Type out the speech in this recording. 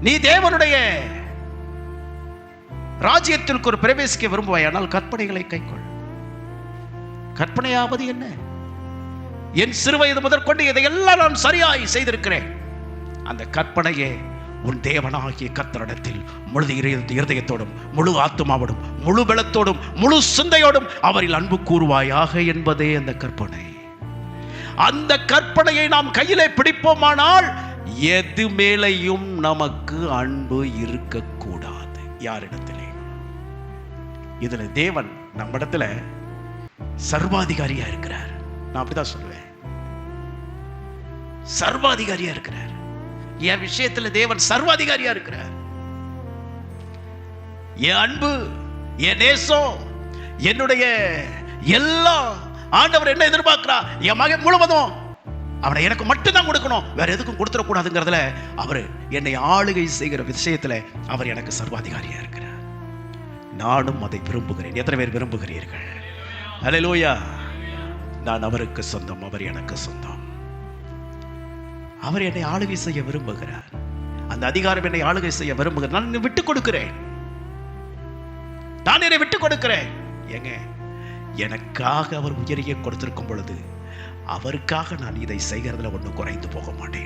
நீ தேவனுடைய ராஜ்யத்திற்கு ஒரு பிரவேசிக்க விரும்புவாய் ஆனால் கற்பனைகளை கைக்கொள். கற்பனையாவது என்ன? என் சிறுவயது முதற்கொண்டு இதையெல்லாம் நான் சரியாய் செய்திருக்கிறேன். அந்த கற்பனையே உன் தேவனாகிய கத்தரிடத்தில் முழு இருதயத்தோடும் முழு ஆத்துமாவோடும் முழு பலத்தோடும் முழு சிந்தையோடும் அவரில் அன்பு கூறுவாயாக என்பதே அந்த கற்பனை. அந்த கற்பனையை நாம் கையிலே பிடிப்போமானால் எது மேலையும் நமக்கு அன்பு இருக்கக்கூடாது. யாரிடத்திலே? இதுல தேவன் நம்மிடத்துல சர்வாதிகாரியா இருக்கிறார். நான் அப்படிதான் சொல்லுவேன். சர்வாதிகாரியா இருக்கிறார். என் விஷயத்துல தேவன் சர்வாதிகாரியா இருக்கிறார். என் அன்பு என் நேசம் என்னுடைய எல்லாம் ஆண்டவர் என்ன எதிர்பார்க்கிறா என் மகன் முழுவதும் அவனை எனக்கு மட்டும்தான் கொடுக்கணும். வேற எதுக்கும் கொடுத்துடக்கூடாதுங்கிறதுல அவர் என்னை ஆளுகை செய்கிற விஷயத்துல அவர் எனக்கு சர்வாதிகாரியா இருக்கிறார். நானும் அதை விரும்புகிறேன். எத்தனை பேர் விரும்புகிறீர்கள்? அல்லேலூயா நான் அவருக்கு சொந்தம் அவர் எனக்கு சொந்தம். அவர் என்னை ஆளுகை செய்ய விரும்புகிறார். அந்த அதிகாரம் என்னை ஆளுகை செய்ய விரும்புகிறார். நான் விட்டு கொடுக்கிறேன். நான் என்னை விட்டுக் கொடுக்கிறேன். ஏங்க எனக்காக அவர் உயரிய கொடுத்திருக்கும் பொழுது அவருக்காக நான் இதை செய்கிறதுல ஒன்றும் குறைந்து போக மாட்டேன்.